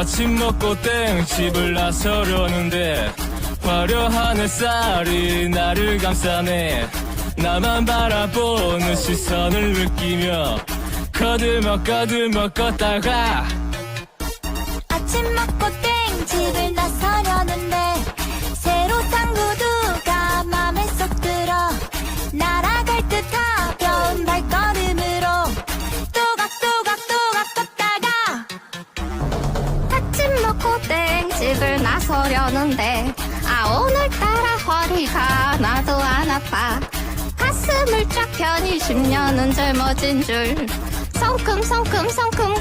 아침 먹고 땡 집을 나서려는데 화려한 햇살이 나를 감싸네. 나만 바라보는 시선을 느끼며 거들먹 거들먹 걷다가 아침 먹고 땡 집을 땡 집을 나서려는데. 아 오늘따라 허리가 나도 안 아파. 가슴을 쫙 펴니 10년은 젊어진 줄. 성큼성큼 성큼 걷다